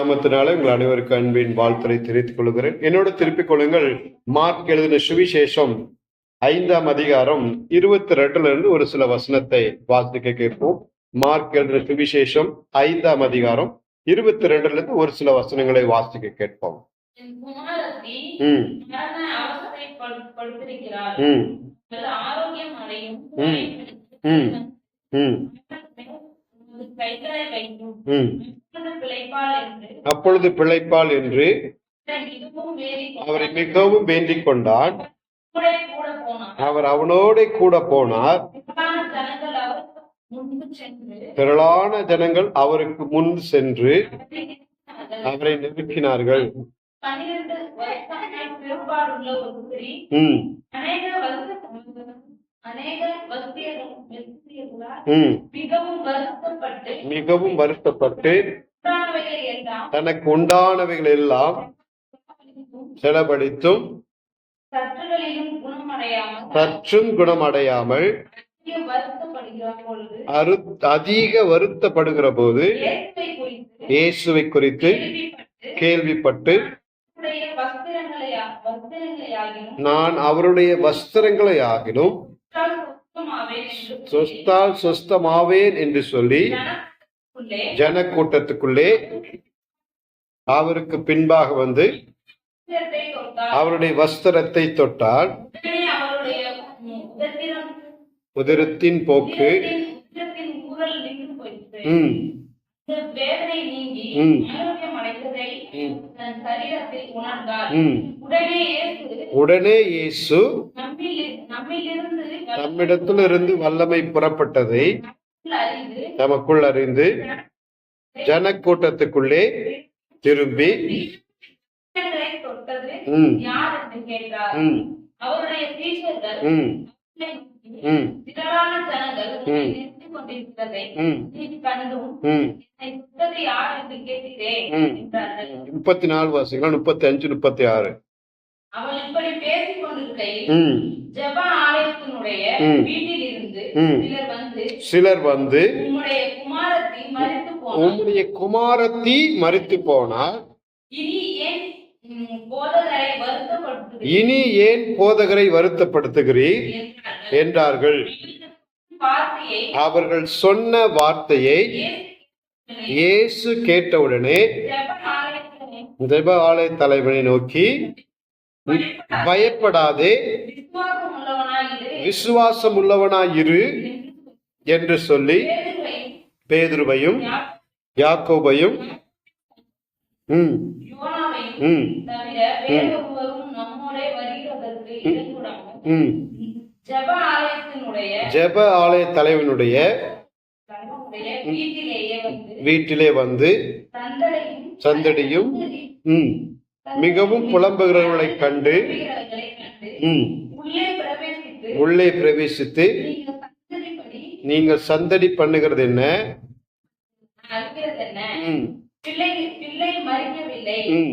நாமத்தினாலே உங்கள் அனைவருக்கும் அன்பின் வாழ்த்தலை தெரிவித்துக் கொள்கிறேன். என்னோட திருப்பிக் கொள்ளுங்கள். மார்க் எழுதின சுவிசேஷம் ஐந்தாம் அதிகாரம் இருபத்தி ரெண்டுல இருந்து ஒரு சில வசனத்தை வாசிக்க கேட்போம். மார்க் எழுதின சுவிசேஷம் ஐந்தாம் அதிகாரம் இருபத்தி ரெண்டுல இருந்து ஒரு சில வசனங்களை வாசிக்க கேட்போம். ம். ம். ம். ம். ம் உமது கைகளை வைக்கும் ம் அப்பொழுது பிழைப்பாள் என்று அவரை மிகவும் வேண்டிக் கொண்டான். அவர் அவனோட கூட போனார். திரளான ஜனங்கள் அவருக்கு முன் சென்று அவரை நெருக்கினார்கள். அநேக வசதி அநேக வசதியர்கள் வசதியர்களால் ம் மிகவும் வருத்தப்பட்டு மிகவும் வருத்தப்பட்டு தனக்கு உண்டானவைகள் எல்லாம் செலவழித்தும் சற்றும் குணமடையாமல் அதிக வருத்தப்படுகிற போது இயேசுவை குறித்து கேள்விப்பட்டு நான் அவருடைய வஸ்திரங்களை சொல்லி சொஸ்தால் சொஸ்தமாவேன் என்று சொல்லி ஜனக்கூட்டத்துக்குள்ளே அவருக்கு பின்பாக வந்து அவருடைய வஸ்திரத்தை தொட்டால் உதிரத்தின் போக்கு ம். உடனே இயேசு நம்மிலிருந்து தம்மிடத்திலிருந்து வல்லமை புறப்பட்டதை நமக்குள் அறிந்து திரும்பி கேட்கிறேன் ம். என்றார்கள். முப்பத்தி நாலு வாசிக்கலாம் முப்பத்தி அஞ்சு முப்பத்தி ஆறு. அவள் இப்படி பேசிக் ம் ஜெப ஆலயத்தினுடைய. வீட்டில் இருந்து. சிலர் வந்து சிலர் வந்து உம்முடைய குமாரத்தை மறித்து போனார் உம்முடைய குமாரத்தி மறித்து போனார் இனி ஏன் போதகரை வருத்தப்படுத்துகிறீர் இனி ஏன் போதகரை வருத்தப்படுத்துகிறீர் என்றார்கள். அவர்கள் சொன்ன வார்த்தையை இயேசு கேட்டவுடனே ஜெப ஆலய தலைவனை நோக்கி பயப்படாதே. விசுவாசம் உள்ளவனாயிரு என்று சொல்லி பேதுருவையும் யாக்கோபையும் ம் ம் ம் ஜெப ஆலய தலைவனுடைய வீட்டிலே வந்து சந்தடையும் சந்தடியும் ம் மிகவும் புலம்புகிறவர்களை கண்டு ம் உள்ளே பிரவேசித்து நீங்கள் சந்தடி பண்ணுகிறது என்ன? ம் பிள்ளை ம்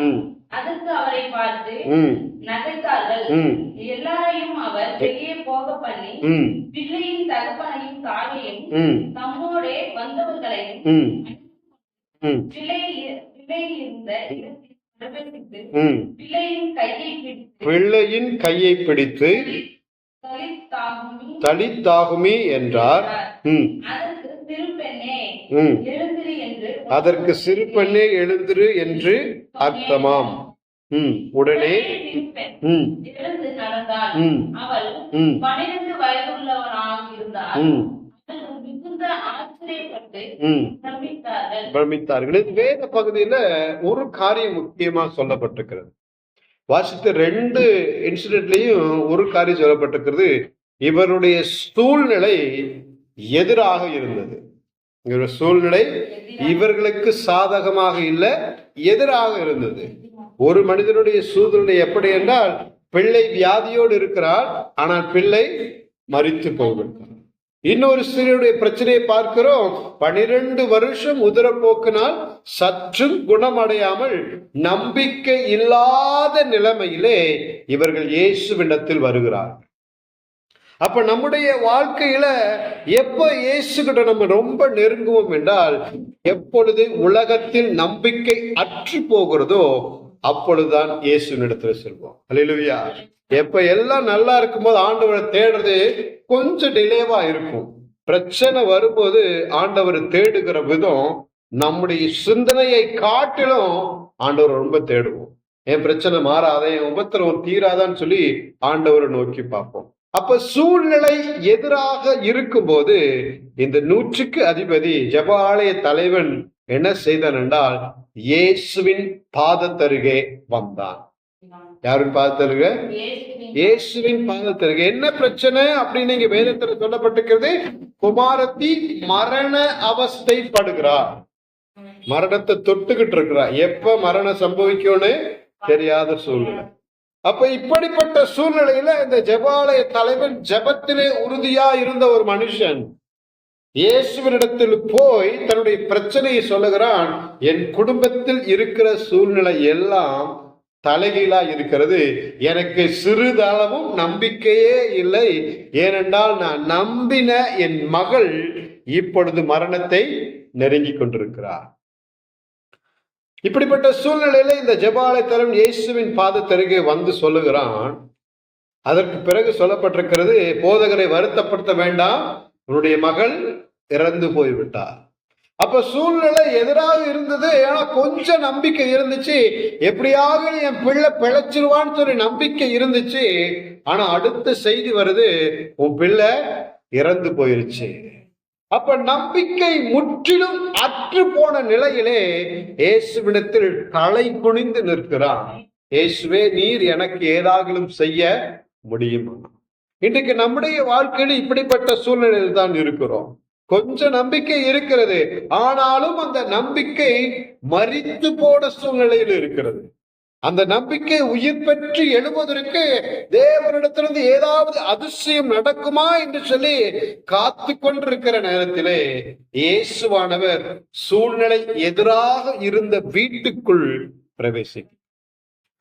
ம் அதற்கு அவரை பார்த்து ம் நகைத்தார்கள் ம் எல்லாரையும் அவர் வெளியே போக பண்ணி ம் பிள்ளையின் தகப்பனையும் தாயையும் தம்மோடே வந்தவர்களையும் ம் பிள்ளையின் கையை பிடித்து தலித்தாகுமி என்றார். அதற்கு சிறு பெண்ணே எழுந்திரு என்று அர்த்தமாம். உடனே நடந்தாள். அவள் ம். பன்னிரண்டு வயதுள்ளவனாக இருந்தால் ம் அவர்கள் மிகுந்த ஆச்சரியப்பட்டு ம் பிரமித்தார்கள். இது வேத பகுதியில ஒரு காரியம் முக்கியமா சொல்லப்பட்டிருக்கிறது. வாசித்த ரெண்டு இன்சிடென்ட்லயும் ஒரு காரியம் சொல்லப்பட்டிருக்கிறது. இவருடைய சூழ்நிலை எதிராக இருந்தது. இவருடைய சூழ்நிலை இவர்களுக்கு சாதகமாக இல்லை எதிராக இருந்தது. ஒரு மனிதனுடைய சூழ்நிலை எப்படி என்றால் பிள்ளை வியாதியோடு இருக்கிறார் ஆனால் பிள்ளை மறித்து போய்விட்டார் இன்னொரு ஸ்திரியுடைய பிரச்சனையை பார்க்கிறோம். பனிரெண்டு வருஷம் உதரப்போக்கினால் சற்றும் குணமடையாமல் நம்பிக்கை இல்லாத நிலைமையிலே இவர்கள் இயேசுவிடத்தில் வருகிறார்கள். அப்ப நம்முடைய வாழ்க்கையில எப்ப இயேசு கிட்ட நம்ம ரொம்ப நெருங்குவோம் என்றால் எப்பொழுது உலகத்தில் நம்பிக்கை அற்று போகிறதோ அப்பொழுதுதான் இயேசுவினிடத்துல செல்வோம். அல்லேலூயா எப்ப எல்லாம் நல்லா இருக்கும்போது ஆண்டவரை தேடுறது கொஞ்சம் டிலேவா இருக்கும். பிரச்சனை வரும்போது ஆண்டவர் தேடுகிற விதம் நம்முடைய சிந்தனையை காட்டிலும் ஆண்டவர் ரொம்ப தேடுவோம். என் பிரச்சனை மாறாத என் உபத்திரவம் தீராதான்னு சொல்லி ஆண்டவரை நோக்கி பார்ப்போம். அப்ப சூழ்நிலை எதிராக இருக்கும்போது இந்த நூற்றுக்கு அதிபதி ஜெப ஆலய தலைவன் என்ன செய்தான் என்றால் இயேசுவின் பாதத்தருகே வந்தான். யாருன்னு பாதத்தருகே இயேசுவின் பாதத்திற்கு என்ன பிரச்சனை அப்படின்னு இங்க வேதத்துல சொல்லப்பட்டிருக்கிறது? குமாரத்தி மரண அவஸ்தைப்படுகிறார். மரணத்தை தொட்டுக்கிட்டு இருக்கிறா எப்ப மரணம் சம்பவிக்கும்னு தெரியாத சூழ்நிலை. அப்ப இப்படிப்பட்ட சூழ்நிலையில இந்த ஜெபாலய தலைவன் ஜபத்திலே உறுதியா இருந்த ஒரு மனுஷன் இயேசுவினிடத்தில் போய் தன்னுடைய பிரச்சனையை சொல்லுகிறான் என் குடும்பத்தில் இருக்கிற சூழ்நிலை எல்லாம் தலைகீழா இருக்கிறது. எனக்கு சிறிதளவும் நம்பிக்கையே இல்லை. ஏனென்றால் நான் நம்பின என் மகள் இப்பொழுது மரணத்தை நெருங்கி கொண்டிருக்கிறார். இப்படிப்பட்ட சூழ்நிலையில இந்த ஜெபாலயத்தரம் இயேசுவின் பாதத்தருகே வந்து சொல்லுகிறான். அதற்கு பிறகு சொல்லப்பட்டிருக்கிறது போதகரை வருத்தப்படுத்த வேண்டாம். உன்னுடைய மகள் இறந்து போய்விட்டார். அப்ப சூழ்நிலை எதிராக இருந்தது ஏன்னா கொஞ்சம் நம்பிக்கை இருந்துச்சு. எப்படியாக என் பிள்ளை பிழைச்சிருவான்னு சொல்லி நம்பிக்கை இருந்துச்சு. ஆனா அடுத்த செய்தி வருது உன் பிள்ளை இறந்து போயிருச்சு. அப்ப நம்பிக்கை முற்றிலும் அற்று போன நிலையிலே இயேசுவிடத்தில் தலை குனிந்து நிற்கிறான். இயேசுவே நீர் எனக்கு ஏதாகிலும் செய்ய முடியுமா? இன்றைக்கு நம்முடைய வாழ்க்கையில் இப்படிப்பட்ட சூழ்நிலையில் தான் இருக்கிறோம். கொஞ்சம் நம்பிக்கை இருக்கிறது. ஆனாலும் அந்த நம்பிக்கை மறித்து போன சூழ்நிலையில் இருக்கிறது. அந்த நம்பிக்கை உயிர் பெற்று எழுவதற்கு தேவனிடத்திலிருந்து ஏதாவது அதிசயம் நடக்குமா என்று சொல்லி காத்து கொண்டிருக்கிற நேரத்திலே இயேசுவானவர் சூழ்நிலை எதிராக இருந்த வீட்டுக்குள் பிரவேசிக்கும்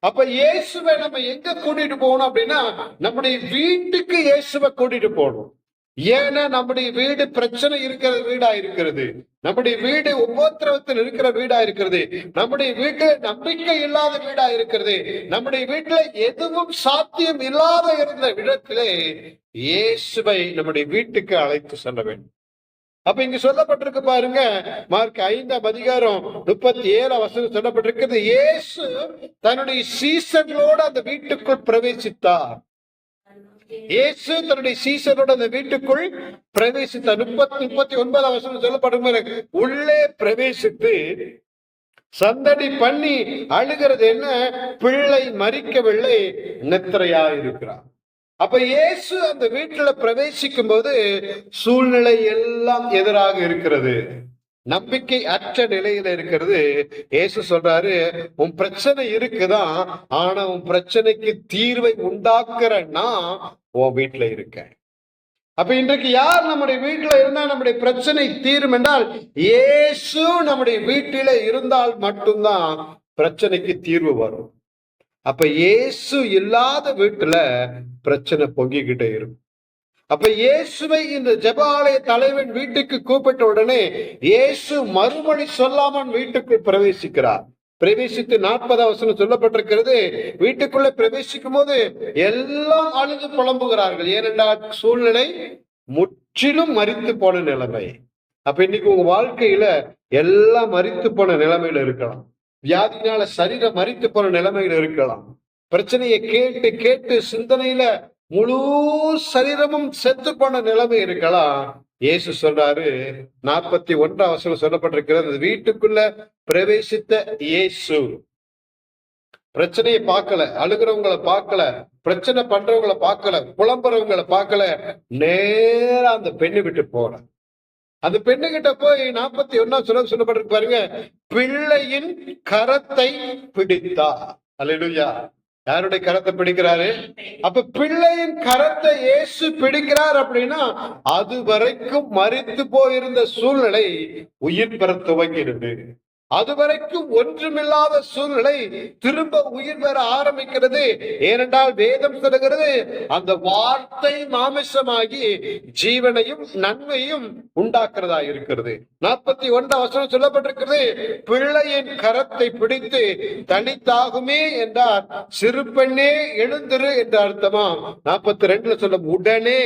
அப்ப இயேசுவை நம்ம எங்க கூட்டிட்டு போகணும் அப்படின்னா நம்முடைய வீட்டுக்கு இயேசுவை கூட்டிட்டு போகணும். ஏன்னா நம்முடைய வீடு பிரச்சனை இருக்கிற வீடா இருக்கிறது நம்முடைய வீடு உபோத்திரவத்தில் இருக்கிற வீடா இருக்கிறது நம்முடைய வீட்டு நம்பிக்கை இல்லாத வீடா இருக்கிறது நம்முடைய வீட்டுல எதுவும் சாத்தியம் இல்லாத இருந்த இடத்திலே இயேசுவை நம்முடைய வீட்டுக்கு அழைத்து செல்ல வேண்டும். அப்ப இங்க சொல்லப்பட்டிருக்கு பாருங்க மார்க் ஐந்தாம் அதிகாரம் முப்பத்தி ஏழாம் வசனம் சொல்லப்பட்டிருக்கிறது. இயேசு தன்னுடைய சீசர்களோடு அந்த வீட்டுக்குள் பிரவேசித்தார். இயேசு தன்னுடைய சீசரோட அந்த வீட்டுக்குள் பிரவேசித்த முப்பத்தி முப்பத்தி ஒன்பதாம் வசனம் சொல்லப்படும் உள்ளே பிரவேசித்து சந்தடி பண்ணி அழுகிறது என்ன? பிள்ளை மறிக்கவில்லை நெத்திரையா இருக்கிறார் அப்ப இயேசு அந்த வீட்டுல பிரவேசிக்கும் போது சூழ்நிலை எல்லாம் எதிராக இருக்கிறது. நம்பிக்கை அற்ற நிலையில இருக்கிறது. ஏசு சொல்றாரு உன் பிரச்சனை இருக்குதான் ஆனா உன் பிரச்சனைக்கு தீர்வை உண்டாக்குற நான் உன் வீட்டுல இருக்கேன். அப்ப இன்றைக்கு யார் நம்முடைய வீட்டுல இருந்தா நம்முடைய பிரச்சனை தீரும் என்றால் இயேசு நம்முடைய வீட்டில இருந்தால் மட்டும்தான் பிரச்சனைக்கு தீர்வு வரும். அப்ப இயேசு இல்லாத வீட்டுல பிரச்சனை பொங்கிக்கிட்டே இருக்கும். அப்ப இயேசுவை இந்த ஜெபாலய தலைவன் வீட்டுக்கு கூப்பிட்ட உடனே இயேசு மறுமொழி சொல்லாமல் வீட்டுக்குள் பிரவேசிக்கிறார். பிரவேசித்து நாற்பது அவசரம் சொல்லப்பட்டிருக்கிறது. வீட்டுக்குள்ள பிரவேசிக்கும் போது எல்லாம் அழுது புலம்புகிறார்கள். ஏனென்றால் சூழ்நிலை முற்றிலும் மறித்து போன நிலைமை. அப்ப இன்னைக்கு உங்க வாழ்க்கையில எல்லாம் மறித்து போன நிலைமையில இருக்கலாம். வியாதினால சரீரம் மறித்து போன நிலைமையில இருக்கலாம். பிரச்சனையை கேட்டு கேட்டு சிந்தனையில முழு சரீரமும் செத்து போன நிலைமை இருக்கலாம் இயேசு சொல்றாரு நாற்பத்தி ஒன்றாம் வசனம் சொல்லப்பட்டிருக்கிறது வீட்டுக்குள்ள பிரவேசித்த இயேசு. பிரச்சனையை பார்க்கல அழுகிறவங்களை பார்க்கல பிரச்சனை பண்றவங்களை பார்க்கல புலம்புறவங்களை பார்க்கல நேரா அந்த பெண்ணு விட்டு போன. அந்த பெண்ணு கிட்ட போய் நாற்பத்தி ஒன்னா சொல்ல சொல்லப்பட்டிருக்கு பாருங்க பிள்ளையின் கரத்தை பிடித்தா அல்லேலூயா யாருடைய கரத்தை பிடிக்கிறாரு? அப்ப பிள்ளையின் கரத்தை இயேசு பிடிக்கிறார் அப்படின்னா அது வரைக்கும் மறித்து போயிருந்த சூழ்நிலை உயிர் பெற துவங்கிடுது. அதுவரைக்கும் ஒன்றுமில்லாத சூழ்நிலை திரும்ப உயிர் பெற ஆரம்பிக்கிறது. ஏனென்றால் வேதம் சொல்லுகிறது அந்த வார்த்தை மாமிசமாகி ஜீவனையும் நன்மையும் உண்டாக்குறதா இருக்கிறது. நாற்பத்தி ஒன்றாம் வசனம் சொல்லப்பட்டிருக்கிறது பிள்ளையின் கரத்தை பிடித்து தனித்தாகுமே என்றார் சிறு பெண்ணே எழுந்திரு என்ற அர்த்தமா நாற்பத்தி ரெண்டுல சொல்ல உடனே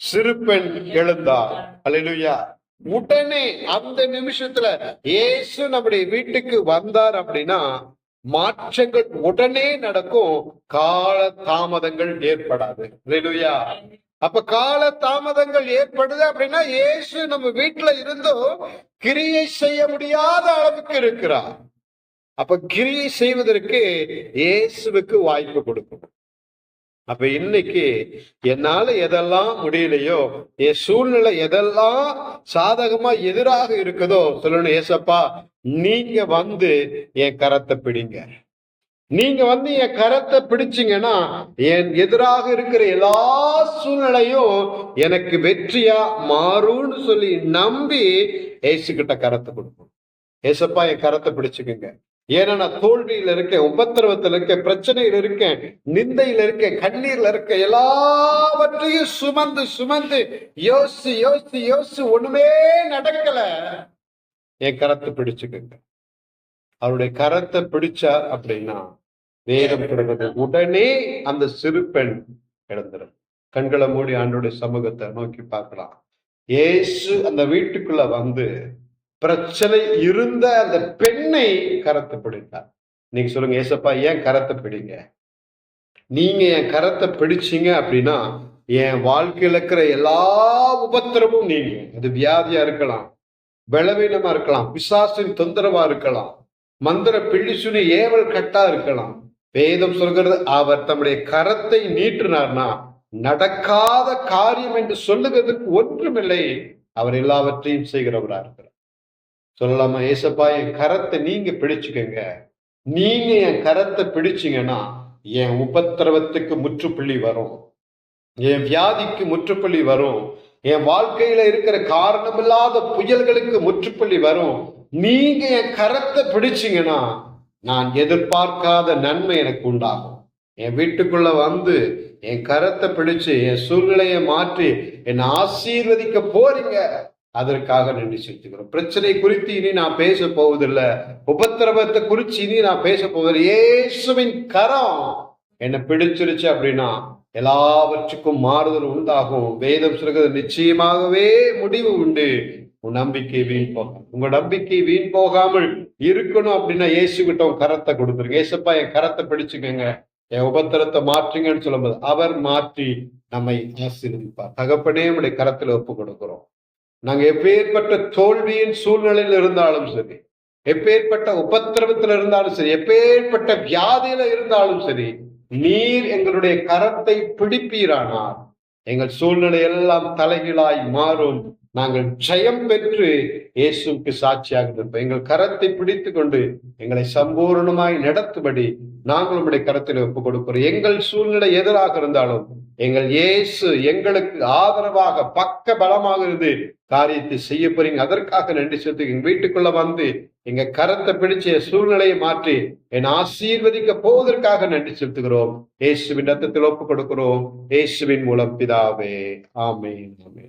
சிறு பெண் எழுந்தார் அல்லேலூயா உடனே அந்த நிமிஷத்துல இயேசு நம்முடைய வீட்டுக்கு வந்தார் அப்படின்னா மாற்றங்கள் உடனே நடக்கும். கால தாமதங்கள் ஏற்படாது. அப்ப கால தாமதங்கள் ஏற்படுது அப்படின்னா இயேசு நம்ம வீட்டுல இருந்தும் கிரியை செய்ய முடியாத அளவுக்கு இருக்கிறார். அப்ப கிரியை செய்வதற்கு இயேசுவுக்கு வாய்ப்பு கொடுக்கும். அப்ப இன்னைக்கு என்னால எதெல்லாம் முடியலையோ என் சூழ்நிலை எதெல்லாம் சாதகமா எதிராக இருக்குதோ சொல்லணும் ஏசப்பா நீங்க வந்து என் கரத்தை பிடிங்க. நீங்க வந்து என் கரத்தை பிடிச்சீங்கன்னா என் எதிராக இருக்கிற எல்லா சூழ்நிலையும் எனக்கு வெற்றியா மாறும்னு சொல்லி நம்பி ஏசுகிட்ட கரத்தை கொடுப்போம் ஏசப்பா என் கரத்தை பிடிச்சுக்குங்க. ஏன்னா நான் தோல்வியில இருக்கேன் உபத்திரவத்துல இருக்கேன் பிரச்சனையில இருக்கேன் நிந்தையில இருக்கேன் கண்ணீர்ல இருக்கேன் எல்லாவற்றையும் சுமந்து சுமந்து யோசிச்சு யோசிச்சு யோசிச்சு ஒண்ணுமே நடக்கல. என் கரத்தை பிடிச்சுக்கங்க. அவருடைய கரத்தை பிடிச்சார் அப்படின்னா வேதம் பிறகு உடனே அந்த சிறு பெண் இழந்துடும் கண்களை மூடி ஆண்டோடைய சமூகத்தை நோக்கி பார்க்கலாம். ஏசு அந்த வீட்டுக்குள்ள வந்து பிரச்சனை இருந்த அந்த பெண்ணை கரத்தை பிடித்தார். நீங்க சொல்லுங்க ஏசப்பா ஏன் கரத்தை பிடிங்க? நீங்க என் கரத்தை பிடிச்சீங்க அப்படின்னா என் வாழ்க்கையில இருக்கிற எல்லா உபத்திரமும் நீங்க. அது வியாதியா இருக்கலாம் பலவீனமா இருக்கலாம் பிசாசின் தொந்தரவா இருக்கலாம் மந்திர பிள்ளிசுனி ஏவல் கட்டா இருக்கலாம். வேதம் சொல்கிறது அவர் தம்முடைய கரத்தை நீட்டினார்னா நடக்காத காரியம் என்று சொல்லுகிறதுக்கு ஒன்றுமில்லை. அவர் எல்லாவற்றையும் செய்கிறவரா இருக்கிறார் சொல்லலாமா ஏசப்பா என் கரத்தை நீங்க பிடிச்சுக்கங்க. நீங்க என் கரத்தை பிடிச்சிங்கன்னா என் உபத்திரவத்துக்கு முற்றுப்புள்ளி வரும். என் வியாதிக்கு முற்றுப்புள்ளி வரும். என் வாழ்க்கையில இருக்கிற காரணமில்லாத புயல்களுக்கு முற்றுப்புள்ளி வரும். நீங்க என் கரத்தை பிடிச்சிங்கன்னா நான் எதிர்பார்க்காத நன்மை எனக்கு உண்டாகும். என் வீட்டுக்குள்ள வந்து என் கரத்தை பிடிச்சு என் சூழ்நிலையை மாற்றி என்னை ஆசீர்வதிக்க போறீங்க. அதற்காக நன்றி செலுத்துகிறோம். பிரச்சனை குறித்து இனி நான் பேச போவதில்லை. உபத்திரவத்தை குறித்து இனி நான் பேச போவதில்லை. இயேசுவின் கரம் என்னை பிடிச்சிருச்சு அப்படின்னா எல்லாவற்றுக்கும் மாறுதல் உண்டாகும். வேதம் சொல்கிறது நிச்சயமாகவே முடிவு உண்டு. உன் நம்பிக்கை வீண் போகும் உங்க நம்பிக்கை வீண் போகாமல் இருக்கணும் அப்படின்னா இயேசு கிட்ட உன் கரத்தை கொடுத்துருங்க. ஏசப்பா என் கரத்தை பிடிச்சுக்கோங்க. என் உபத்திரத்தை மாற்றுங்கன்னு சொல்லும்போது அவர் மாற்றி நம்மை ஆசீர்வதிப்பார். தகப்பனே நம்முடைய கரத்துல ஒப்பு கொடுக்கிறோம் நாங்கள் எப்பேற்பட்ட தோல்வியின் சூழ்நிலையில் இருந்தாலும் சரி எப்பேற்பட்ட உபத்திரவத்தில் இருந்தாலும் சரி எப்பேற்பட்ட வியாதியில இருந்தாலும் சரி நீர் எங்களுடைய கரத்தை பிடிப்பீரானார் எங்கள் சூழ்நிலை எல்லாம் தலைகீழாய் மாறும். நாங்கள் ஜெயம் பெற்று இயேசுக்கு சாட்சியாக இருப்போம் எங்கள் கரத்தை பிடித்து கொண்டு எங்களை சம்பூர்ணமாய் நடத்துபடி நாங்கள் உங்களுடைய கரத்தில் ஒப்புக் கொடுக்கிறோம். எங்கள் சூழ்நிலை எதிராக இருந்தாலும் எங்கள் இயேசு எங்களுக்கு ஆதரவாக பக்க பலமாக இருந்து காரியத்தை செய்ய போறீங்க. அதற்காக நன்றி செலுத்து எங்க வீட்டுக்குள்ள வந்து எங்க கரத்தை பிடிச்ச சூழ்நிலையை மாற்றி என் ஆசீர்வதிக்க போவதற்காக நன்றி செலுத்துகிறோம். இயேசுவின் ரத்தத்தில் ஒப்புக் கொடுக்கிறோம் இயேசுவின் மூலம் பிதாவே. ஆமே ஆமே